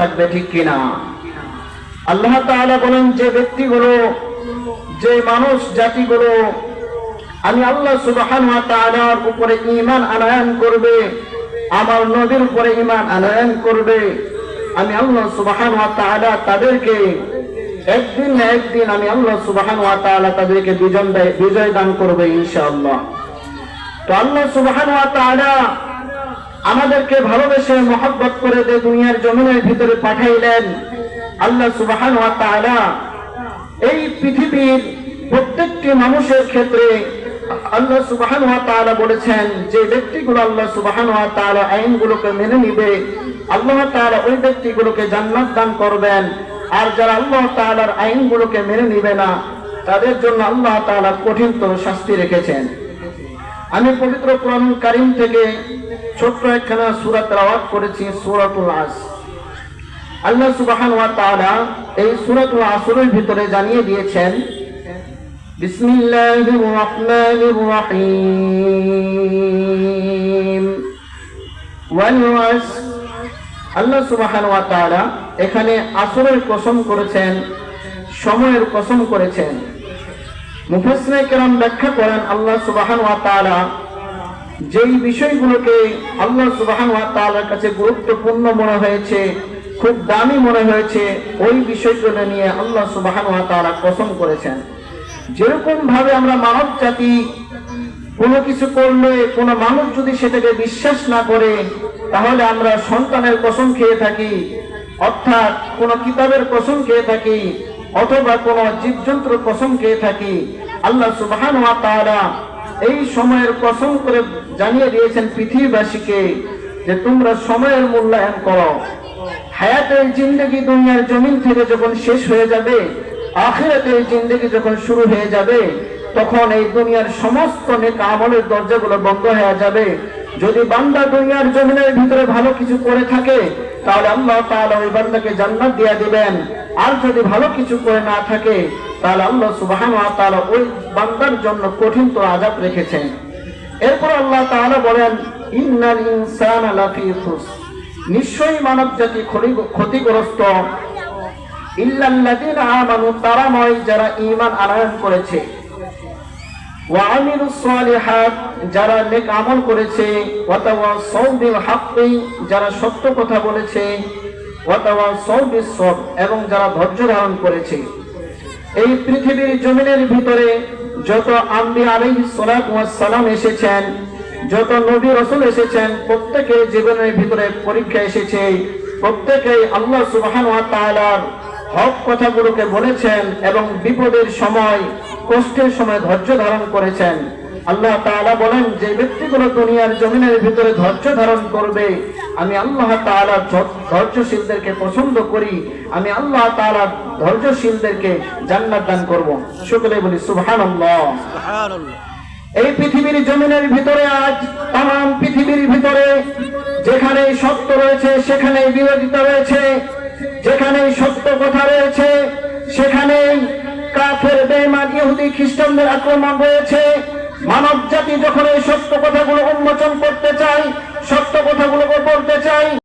থাকবে ঠিক কিনা? আল্লাহ তাআলা বলেন, যে ব্যক্তিগুলো, যে মানুষ, জাতিগুলো, আমি আল্লাহ সুবহান উপরে ঈমান আনয়ন করবে, আমার নবীর উপরে ঈমান আনয়ন করবে, আমি আল্লাহ সুবহান তাদেরকে একদিন না একদিন আমি আল্লাহ সুবহান তাদেরকে বিজয় দান করবে ইনশাআল্লাহ। তো আল্লাহ সুবাহান আমাদেরকে ভালোবেসে মহব্বত করে দে দুনিয়ার জমিনের ভিতরে পাঠাইলেন আল্লাহ সুবাহান এই পৃথিবীর প্রত্যেকটি মানুষের ক্ষেত্রে আল্লাহ সুবহান বলেছেন, যে ব্যক্তিগুলো আল্লাহ সুবহান আইনগুলোকে মেনে নিবে, আল্লাহ তাআলা ওই ব্যক্তিগুলোকে জান্নাত দান করবেন। আর যারা আল্লাহ তাআলার আইনগুলোকে মেনে নিবে না, তাদের জন্য আল্লাহ তাআলা কঠিনতর শাস্তি রেখেছেন। আমি পবিত্র কোরআন কারিম থেকে ছোট্ট একখানা সূরা রাওয়াত করেছি, সূরাতুল আস। আল্লাহ সুবহান ওয়া তাআলা এই সূরাতুল আসরের ভিতরে জানিয়ে দিয়েছেন, বিসমিল্লাহির রহমানির রহিম। ওয়াল আসর আল্লাহ সুবহান ওয়া তাআলা এখানে আসরের কসম করেছেন, সময়ের কসম করেছেন। মুফাসসিরে কেরাম ব্যাখ্যা করেন, আল্লাহ সুবহান ওয়া তাআলা যেই বিষয়গুলোকে আল্লাহ সুবহান ওয়া তাআলার কাছে গুরুত্বপূর্ণ মনে হয়েছে, খুব দামি মনে হয়েছে, ওই বিষয়গুলো নিয়ে আল্লাহ সুবহান ওয়া তাআলা কসম করেছেন। যেরকম ভাবে আমরা মানব জাতি কোনো কিছু করলে, কোনো মানুষ যদি সেটাকে বিশ্বাস না করে, তাহলে আমরা সন্তানের কসম খেয়ে থাকি, অর্থাৎ কোনো কিতাবের কসম খেয়ে থাকি অথবা কোনো জীবজন্তুর কসম খেয়ে থাকি। আল্লাহ সুবহান এই সময়ের কসম করে জানিয়ে দিয়েছেন পৃথিবীবাসীকে যে তোমরা সময়ের মূল্যায়ন করো। হায়াতের জিন্দগি দুনিয়ার জমিন থেকে যখন শেষ হয়ে যাবে, আখিরাতের জিন্দগি যখন শুরু হয়ে যাবে, তখন এই দুনিয়ার সমস্ত নেক আমলের দরজাগুলো বন্ধ হয়ে যাবে। যদি বান্দা দুনিয়ার জমিনের ভিতরে ভালো কিছু করে থাকে, তাহলে আল্লাহ তাআলা ওই বান্দাকে জান্নাত দিয়ে দিবেন। আর যদি ভালো কিছু করে না থাকে, তাহলে আল্লাহ সুবহানাহু ওয়া তাআলা ওই বান্দার জন্য কঠিন তো আযাব রেখেছেন। এরপর আল্লাহ তাআলা বলেন, ইন্নাল ইনসানা লাফি খুসর নিশ্চয়ই মানব জাতি ক্ষতি- ক্ষতিগ্রস্ত। ইল্লাল্লাযীনা আমানু তারা নয় যারা ঈমান আনয়ন করেছে। করেছে সত্য কথা বলেছে এবং যারা ধৈর্য ধারণ করেছে। এই পৃথিবীর জমিনের ভিতরে যত আম্বি ওয়াস সালাম এসেছেন, যত নবী রাসূল এসেছেন, প্রত্যেকের জীবনের ভিতরে পরীক্ষা এসেছে। প্রত্যেকেই আল্লাহ তাআলার হক কথাগুলোকে বলেছেন এবং বিপদের সময় কষ্টের সময় ধৈর্য ধারণ করেছেন। আল্লাহ তাআলা বলেন যে ব্যক্তিগুলো দুনিয়ার জমিনের ভিতরে ধৈর্য ধারণ করবে আমি আল্লাহ তাআলা ধৈর্যশীলদেরকে পছন্দ করি আমি আল্লাহ তাআলা ধৈর্যশীলদেরকে জান্নাত দান করব। শুকরে বলি সুবহানাল্লাহ। এই পৃথিবীর জমিনের ভিতরে আজ তাম পৃথিবীর ভিতরে যেখানে সত্য রয়েছে সেখানে বিরোধিতা রয়েছে। যেখানে সত্য কথা রয়েছে সেখানে কাফের বেমান ইহুদি, খ্রিস্টানদের আক্রমণ রয়েছে। মানব জাতি যখন এই সত্য কথাগুলো উন্মোচন করতে চাই সত্য কথাগুলোকে বলতে চায়